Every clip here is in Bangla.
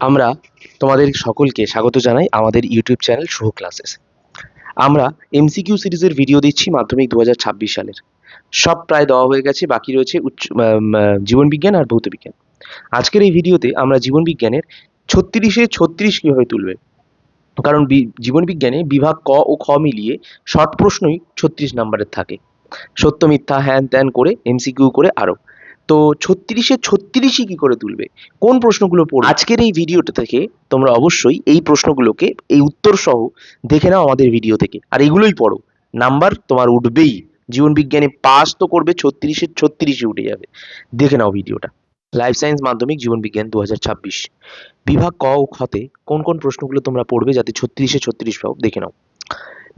আমরা তোমাদের সকলকে স্বাগত জানাই আমাদের ইউটিউব চ্যানেল শুভ ক্লাসেস আমরা এমসিকিউ সিরিজের ভিডিও দিচ্ছি মাধ্যমিক দুহাজার ছাব্বিশ সালের। সব প্রায় দেওয়া হয়ে গেছে, বাকি রয়েছে উচ্চ জীবনবিজ্ঞান আর ভৌতবিজ্ঞান আজকের এই ভিডিওতে আমরা জীবনবিজ্ঞানের ছত্রিশে ছত্রিশ কীভাবে তুলবে? কারণ জীবনবিজ্ঞানে বিভাগ ক ও খ মিলিয়ে শর্ট প্রশ্নই ছত্রিশ নাম্বারের থাকে। সত্য মিথ্যা, হ্যান ত্যান করে এমসিকিউ করে আরও তো ছত্রিশে ছত্রিশই কি করে তুলবে? কোন প্রশ্নগুলো পড়বে? আজকের এই ভিডিওটা থেকে তোমরা অবশ্যই এই প্রশ্নগুলোকে, এই উত্তর সহ দেখে নাও আমাদের ভিডিও থেকে। আর এগুলোই পড়ো। নাম্বার তোমার উঠবেই। জীবন বিজ্ঞানে পাস তো করবে, ছত্রিশে ছত্রিশে উঠে যাবে। দেখে নাও ভিডিওটা। লাইফ সায়েন্স মাধ্যমিক জীবন বিজ্ঞান দু হাজার ছাব্বিশ। বিভাগ ক ও খতে কোন কোন প্রশ্নগুলো তোমরা পড়বে যাতে ছত্রিশে ছত্রিশ পাও, দেখে নাও।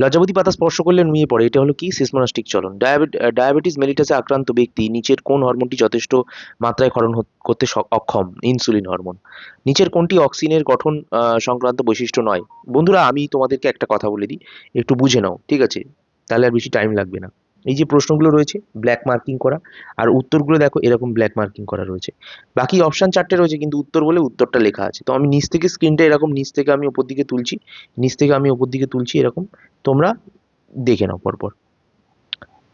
লজ্জাবতী পাতা স্পর্শ করলে নুয়ে পড়ে। এটা হলো কি? সিসমোনাস্টিক চলন। ডায়াবেটিস মেলিটাসে আক্রান্ত ব্যক্তি নিচের কোন হরমোনটি যথেষ্ট মাত্রায় ক্ষরণ করতে অক্ষম? Insulin hormone. নিচের কোনটি অক্সিনের গঠন সংক্রান্ত বৈশিষ্ট্য নয়? বন্ধুরা, আমি তোমাদেরকে একটা কথা বলে দিই। একটু বুঝে নাও, ঠিক আছে? তাহলে আর বেশি টাইম লাগবে না। এই যে প্রশ্নগুলো রয়েছে ব্ল্যাক মার্কিং করা, আর উত্তরগুলো দেখো এরকম ব্ল্যাক মার্কিং করা রয়েছে। বাকি অপশান চারটে রয়েছে, কিন্তু উত্তর বলে উত্তরটা লেখা আছে। তো আমি নিচ থেকে স্ক্রিনটা এরকম, নিচ থেকে আমি ওপর দিকে তুলছি, নিচ থেকে আমি ওপর দিকে তুলছি এরকম, তোমরা দেখে নাও পরপর।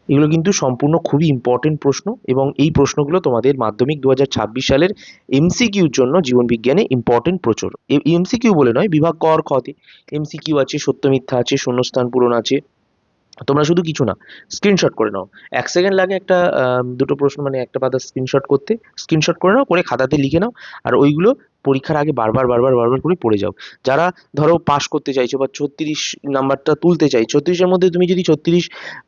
এগুলো কিন্তু সম্পূর্ণ খুবই ইম্পর্টেন্ট প্রশ্ন, এবং এই প্রশ্নগুলো তোমাদের মাধ্যমিক দু হাজার ছাব্বিশ সালের এমসিকিউর জন্য জীবনবিজ্ঞানে ইম্পর্টেন্ট প্রচুর। এমসিকিউ বলে নয়, বিভাগ কর খতে এমসিকিউ আছে, সত্য মিথ্যা আছে, শূন্যস্থান পূরণ আছে তোমরা শুধু কিছু না স্ক্রিনশট করে নাও। এক সেকেন্ড লাগে একটা দুটো প্রশ্ন মানে একটা পাতা স্ক্রিনশট করতে স্ক্রিনশট করে নাও, করে খাতাতে লিখে নাও, আর ওইগুলো পরীক্ষার আগে বারবার বারবার বারবার করে পড়ে যাও। যারা ধরো পাস করতে চাইছো বা ছত্রিশ নাম্বারটা তুলতে চাই, ছত্রিশের মধ্যে তুমি যদি ছত্রিশ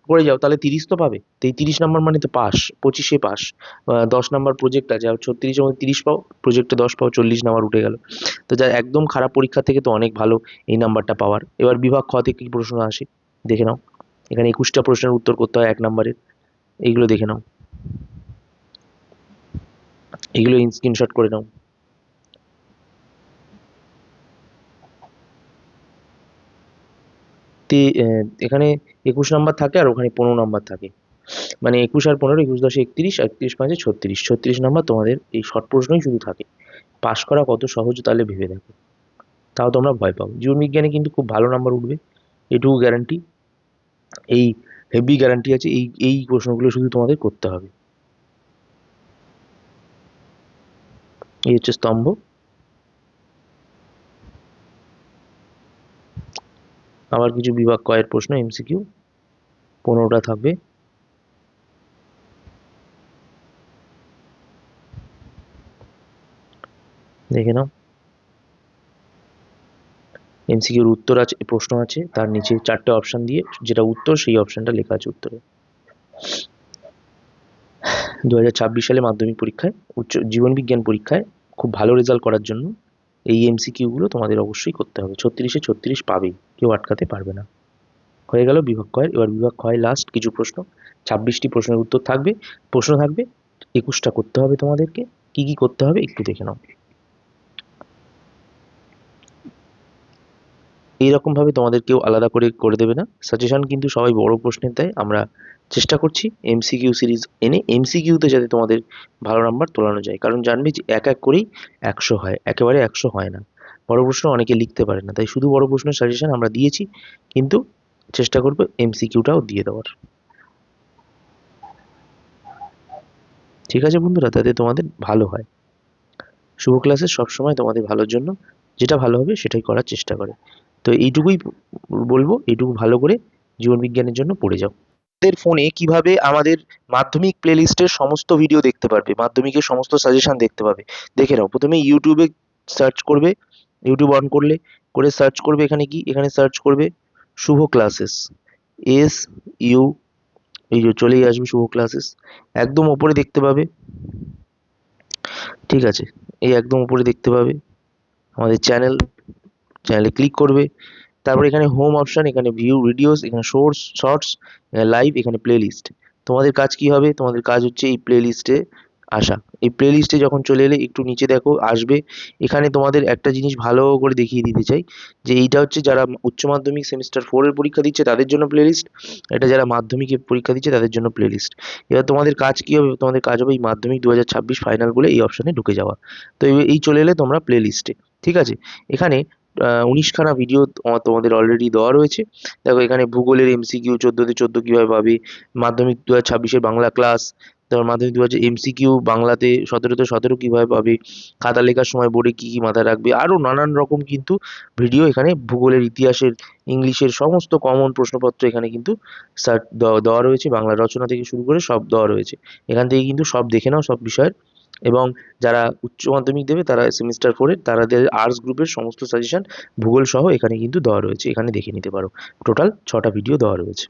করে যাও, তাহলে তিরিশ তো পাবে। তো এই তিরিশ নাম্বার মানে তো পাস পঁচিশে পাস দশ নাম্বার প্রজেক্ট আছে, আর ছত্রিশের মধ্যে তিরিশ পাও প্রজেক্টে দশ পাও, চল্লিশ নাম্বার উঠে গেল। তো যা, একদম খারাপ পরীক্ষা থেকে তো অনেক ভালো এই নাম্বারটা পাওয়ার। এবার বিভাগ খ থেকে কি প্রশ্ন আসে, দেখে নাও। এখানে একুশটা প্রশ্নের উত্তর করতে হয় এক নম্বরের এইগুলো দেখে নাও। এগুলো স্ক্রিনশট করে নাও। এখানে একুশ নাম্বার থাকে আর ওখানে পনেরো নাম্বার থাকে। মানে একুশ আর পনেরো, একুশ দশে একত্রিশ একত্রিশ পাঁচে ছত্রিশ। ছত্রিশ নাম্বার তোমাদের এই শর্ট প্রশ্নই শুধু থাকে। পাস করা কত সহজ তাহলে ভেবে দেখো। তাও তোমরা ভয় পাও। জীবনবিজ্ঞানে কিন্তু খুব ভালো নাম্বার উঠবে। এটুকু গ্যারান্টি এই হেভি গ্যারান্টি আছে, এই এই প্রশ্নগুলো শুধু তোমাদের করতে হবে। এই হচ্ছে স্তম্ভ। আবার কিছু বিভাগ কয়ের প্রশ্ন এমসিকিউ পনেরোটা থাকবে। দেখে নাও। এমসিকিউর উত্তর আছে, প্রশ্ন আছে, তার নিচে চারটে অপশন দিয়ে যেটা উত্তর সেই অপশনটা লেখা আছে উত্তরে। দু সালে মাধ্যমিক পরীক্ষায়, উচ্চ জীবনবিজ্ঞান পরীক্ষায় খুব ভালো রেজাল্ট করার জন্য এই এমসিকিউগুলো তোমাদের অবশ্যই করতে হবে। ছত্রিশে ছত্রিশ পাবেই কেউ আটকাতে পারবে না। হয়ে গেল বিভাগ ক্ষয়ের এবার বিভাগ ক্ষয় লাস্ট কিছু প্রশ্ন। ছাব্বিশটি প্রশ্নের উত্তর থাকবে, প্রশ্ন থাকবে, একুশটা করতে হবে তোমাদেরকে। কি কি করতে হবে একটু দেখে নাও। এইরকম ভাবে তোমাদের কেউ আলাদা করে করে দেবে না। সাজেশন কিন্তু সবাই বড় প্রশ্নের দেয়। আমরা চেষ্টা করছি এমসিকিউ সিরিজ এনে এমসিকিউতে যাতে তোমাদের ভালো নাম্বার তোলানো যায়। কারণ জানবে যে এক এক করেই একশো হয়। একেবারে একশো হয় না। বড় প্রশ্ন অনেকে লিখতে পারে না। তাই শুধু বড় প্রশ্নের সাজেশন আমরা দিয়েছি। কিন্তু চেষ্টা করব এমসিকিউটাও দিয়ে দেওয়ার। ঠিক আছে বন্ধুরা, তাতে তোমাদের ভালো হয়। শুভ ক্লাসে সবসময় তোমাদের ভালোর জন্য। যেটা ভালো হবে সেটাই করার চেষ্টা করে। তো এইটুকুই বলব, এইটুকু ভালো করে জীবনবিজ্ঞানের জন্য পড়ে যাও। আমাদের ফোনে কীভাবে আমাদের মাধ্যমিক প্লেলিস্টের সমস্ত ভিডিও দেখতে পারবে, মাধ্যমিকের সমস্ত সাজেশন দেখতে পাবে। দেখে নাও, প্রথমে ইউটিউবে সার্চ করবে ইউটিউব অন করলে, করে সার্চ করবে এখানে কি, এখানে সার্চ করবে, শুভ ক্লাসেস এস ইউ এই যে চলেই আসবে শুভ ক্লাসেস একদম ওপরে দেখতে পাবে, ঠিক আছে, এই একদম উপরে দেখতে পাবে, আমাদের চ্যানেল চ্যানেলে ক্লিক করবে। তারপর এখানে হোম অপশন এখানে ভিউ ভিডিওস এখানে শোর্টস শর্টস লাইভ এখানে প্লে লিস্ট তোমাদের কাজ কি হবে? তোমাদের কাজ হচ্ছে এই প্লে লিস্টে আসা। এই প্লে লিস্টে যখন চলে এলে একটু নিচে দেখো, আসবে। এখানে তোমাদের একটা জিনিস ভালো করে দেখিয়ে দিতে চাই, যে এইটা হচ্ছে যারা উচ্চ মাধ্যমিক সেমিস্টার ফোরের পরীক্ষা দিচ্ছে, তাদের জন্য প্লে লিস্ট এটা যারা মাধ্যমিকে পরীক্ষা দিচ্ছে, তাদের জন্য প্লে লিস্ট এবার তোমাদের কাজ কী হবে? তোমাদের কাজ হবে এই মাধ্যমিক দু হাজার ছাব্বিশ ফাইনাল বলে এই অপশানে ঢুকে যাওয়া। তো এই- চলে এলে তোমরা প্লে লিস্টে ঠিক আছে? এখানে উনিশখানা ভিডিও তোমাদের অলরেডি দেওয়া রয়েছে। দেখো, এখানে ভূগোলের এমসিকিউ চোদ্দোতে চোদ্দ কীভাবে পাবে? মাধ্যমিক দু হাজার ছাব্বিশের বাংলা ক্লাস তারপর মাধ্যমিক দু হাজার এমসিকিউ বাংলাতে সতেরোতে সতেরো কীভাবে পাবে? খাতা লেখার সময় বোর্ডে কী কী মাথায় রাখবে? আরও নানান রকম কিন্তু ভিডিও এখানে ভূগোলের ইতিহাসের, ইংলিশের সমস্ত কমন প্রশ্নপত্র এখানে কিন্তু দেওয়া রয়েছে। বাংলা রচনা থেকে শুরু করে সব দেওয়া রয়েছে। এখান থেকে কিন্তু সব দেখে নাও সব বিষয়ের এবং যারা উচ্চ মাধ্যমিক দেবে তারা সেমিস্টার ফোরে তাদের আর্টস গ্রুপের সমস্ত সাজেশন ভূগোল সহ এখানে কিন্তু দেওয়া রয়েছে। এখানে দেখে নিতে পারো। টোটাল ছটা ভিডিও দেওয়া রয়েছে।